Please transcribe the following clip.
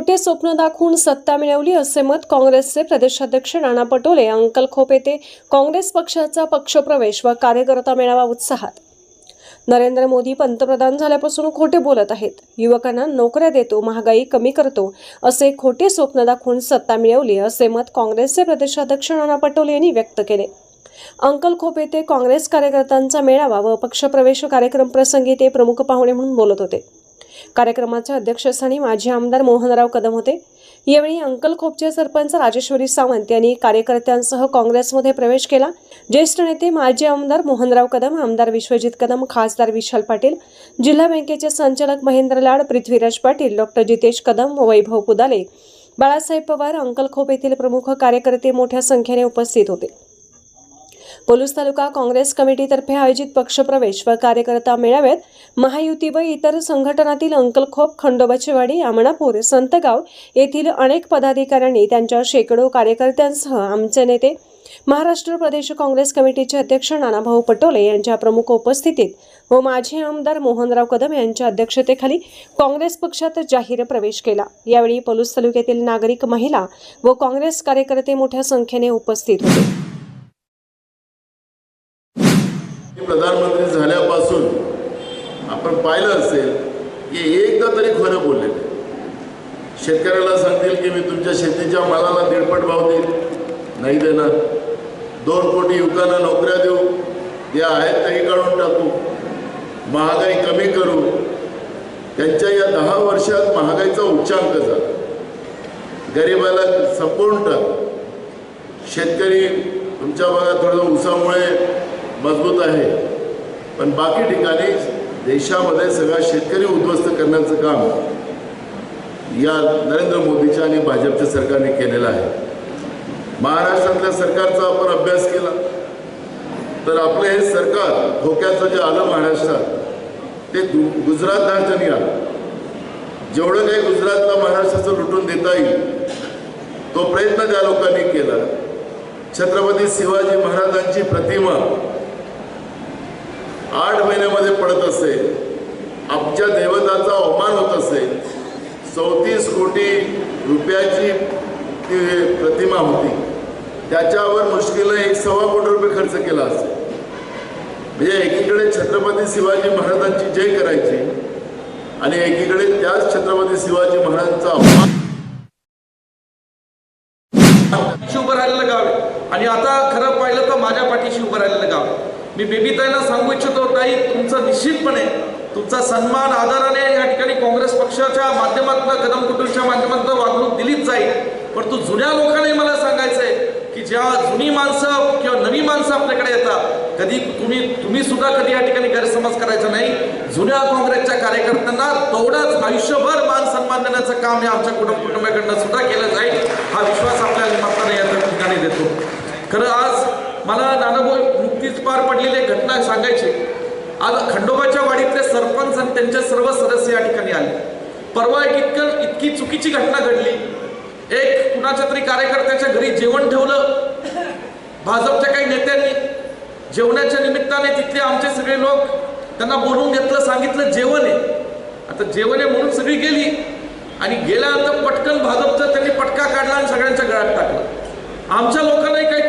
खोटे स्वप्न दाखवून सत्ता मिळवली असे मत काँग्रेसचे प्रदेशाध्यक्ष नाना पटोले अंकल खोप येथे काँग्रेस पक्षाचा पक्षप्रवेश व कार्यकर्ता मेळावा उत्साहात. नरेंद्र मोदी पंतप्रधान झाल्यापासून खोटे बोलत आहेत. युवकांना नोकऱ्या देतो महागाई कमी करतो असे खोटे स्वप्न दाखवून सत्ता मिळवली असे मत काँग्रेसचे प्रदेशाध्यक्ष नाना पटोले यांनी व्यक्त केले. अंकल खोप येथे काँग्रेस कार्यकर्त्यांचा मेळावा व पक्षप्रवेश कार्यक्रम प्रसंगी ते प्रमुख पाहुणे म्हणून बोलत होते. कार्यक्रमाच्या अध्यक्षस्थानी माजी आमदार मोहनराव कदम होते. यावेळी अंकल खोपचे सरपंच राजेश्वरी सावंत यांनी कार्यकर्त्यांसह काँग्रेसमध्ये प्रवेश केला. ज्येष्ठ नेते माजी आमदार मोहनराव कदम आमदार विश्वजित कदम खासदार विशाल पाटील जिल्हा बँकेचे संचालक महेंद्र लाड पृथ्वीराज पाटील डॉक्टर जितेश कदम व वैभव पुदाले. बाळासाहेब पवार अंकल खोप येथील प्रमुख कार्यकर्ते मोठ्या संख्येने उपस्थित होते. पोलीस तालुका काँग्रेस कमिटीतर्फे आयोजित पक्षप्रवेश व कार्यकर्ता मेळाव्यात महायुती व इतर संघटनातील अंकलखोप खंडोबाचेवाडी आमणापूर संतगाव येथील अनेक पदाधिकाऱ्यांनी त्यांच्या शेकडो कार्यकर्त्यांसह आमचे नेते महाराष्ट्र प्रदेश काँग्रेस कमिटीचे अध्यक्ष नानाभाऊ पटोले यांच्या प्रमुख उपस्थितीत व माजी आमदार मोहनराव कदम यांच्या अध्यक्षतेखाली काँग्रेस पक्षात जाहीर प्रवेश केला. यावेळी पलूस तालुक्यातील नागरिक महिला व काँग्रेस कार्यकर्ते मोठ्या संख्येने उपस्थित होते. आपण पाहिलं असेल की एकदा तरी खरं बोललेलं शेतकऱ्याला सांगतील की मी तुमच्या शेतीच्या मालाला दीडपट भाव देईल नाही देणार. दोन कोटी युवकांना नोकऱ्या देऊ. या आहेत त्याही काढून टाकू. महागाई कमी करू. त्यांच्या या दहा वर्षात महागाईचा उच्चांक झाला गरिबाला संपवून टाक. शेतकरी तुमच्या भागात थोडं उसामुळे मजबूत आहे. पण बाकी ठिकाणी देशामध्ये सगळा शेतकरी उद्ध्वस्त करण्याचं काम या नरेंद्र मोदीच्या आणि भाजपच्या सरकारने केलेलं आहे महाराष्ट्रातल्या सरकारचा आपण अभ्यास केला तर आपलं हे सरकार धोक्याचं जे आलं महाराष्ट्रात ते गुजरात राज्याने आलं जेवढं काही गुजरातला महाराष्ट्राचं लुटून देता येईल तो प्रयत्न त्या लोकांनी केला छत्रपती शिवाजी महाराजांची प्रतिमा आठ महिन्यामध्ये पडत असे. आमच्या देवताचा अवमान होत असे. चौतीस कोटी रुपयाची ती प्रतिमा होती. त्याच्यावर मुश्किल एक सव्वा कोटी रुपये खर्च केला असे. म्हणजे एकीकडे छत्रपती शिवाजी महाराजांची जय करायची आणि एकीकडे त्याच छत्रपती शिवाजी महाराजांचा अवमान शिवभर राहिलेलं गाव आणि आता खरं पाहिलं तर माझ्या पाठीशी उभं राहिलेलं गाव आहे. मी बेबीताईला सांगू इच्छितो ताई तुमचं निश्चितपणे तुमचा सन्मान आदराने या ठिकाणी काँग्रेस पक्षाच्या माध्यमातून कदम कुटुंबच्या माध्यमातून वागणूक दिलीच जाईल. परंतु जुन्या लोकांनाही मला सांगायचंय की ज्या जुनी माणसं किंवा नवी माणसं आपल्याकडे येतात कधी तुम्ही तुम्ही सुद्धा कधी या ठिकाणी गैरसमज करायचा नाही. जुन्या काँग्रेसच्या कार्यकर्त्यांना तेवढाच आयुष्यभर मान सन्मान देण्याचं काम हे आमच्या कुटुंब कुटुंबाकडनं सुद्धा केलं जाईल हा विश्वास आपल्या निमित्ताने या ठिकाणी देतो खरं आज मला नानाभाऊ नुकतीच पार पडलेली एक घटना सांगायची आज खंडोबाच्या वाडीतले सरपंच आणि त्यांचे सर्व सदस्य या ठिकाणी आले. परवा एक इतकं इतकी चुकीची घटना घडली. एक कुणाच्या तरी कार्यकर्त्याच्या घरी जेवण ठेवलं. भाजपच्या काही नेत्यांनी जेवणाच्या निमित्ताने तिथले आमचे सगळे लोक त्यांना बोलवून घेतलं सांगितलं जेवण आहे. आता जेवण आहे म्हणून सगळी गेली. आणि गेल्यानंतर पटकन भाजपचं त्यांनी पटका काढला आणि सगळ्यांच्या गळ्यात टाकलं. आमच्या लोकांनाही काही